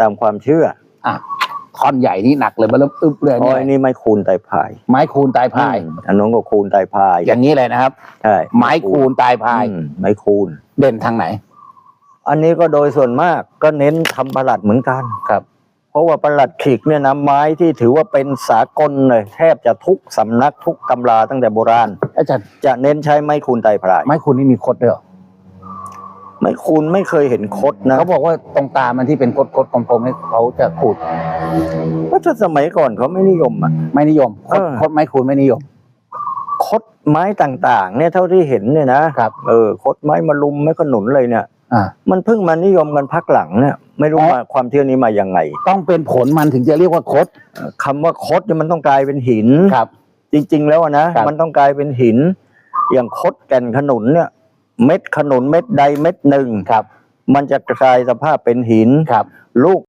ตามความเชื่ออะท่อนใหญ่นี่หนักเลยมันเริ่มอึบเลยอ้เนี่อยยนี่ไม้คูณไตรพายไม้คูณตายพาย อืมอันนู้นก็คูณไตรพายอย่างนี้เลยนะครับ ใช่ไม้คูณตายพาย อืมไม้คูณ เด่นทางไหน อันนี้ก็โดยส่วนมากก็เน้นทำประหลัดเหมือนกันครับ เพราะว่าประหลัดขิกเนี่ยนะไม้ที่ถือว่าเป็นสากลเลยแทบจะทุกสำนักทุกตำราตั้งแต่โบราณ อาจารย์จะเน้นใช้ไม้คูณไตรพายไม้คูณนี่มีคดด้วยเหรอ ไม้คูณไม่เคยเห็นคดนะเขาบอกว่าตรงตามันที่เป็นคดคดๆกลมๆนี่เขาจะขูดเพราะถ้าสมัยก่อนเขาไม่นิยมอะ ไม่นิยมคดเออคดไม้คูณไม่นิยม คดไม้ต่างๆ เนี่ยเท่าที่เห็นเนี่ยนะครับ เออคดไม้มาลุมไม้ขนุนเลยเนี่ยอ่ามันเพิ่งมานิยมกันพักหลังเนี่ยไม่รู้อ๋อมาความเชื่อนี้มายังไง ต้องเป็นผลมันถึงจะเรียกว่าคดคำว่าคดเนี่ยมันต้องกลายเป็นหินครับ จริง ๆ แล้วอะนะครับมันต้องกลายเป็นหิน อย่างคดแก่นขนุนเนี่ย เม็ดขนุนเม็ดใดเม็ดหนึ่งครับ มันจะกลายสภาพเป็นหินครับ ลูก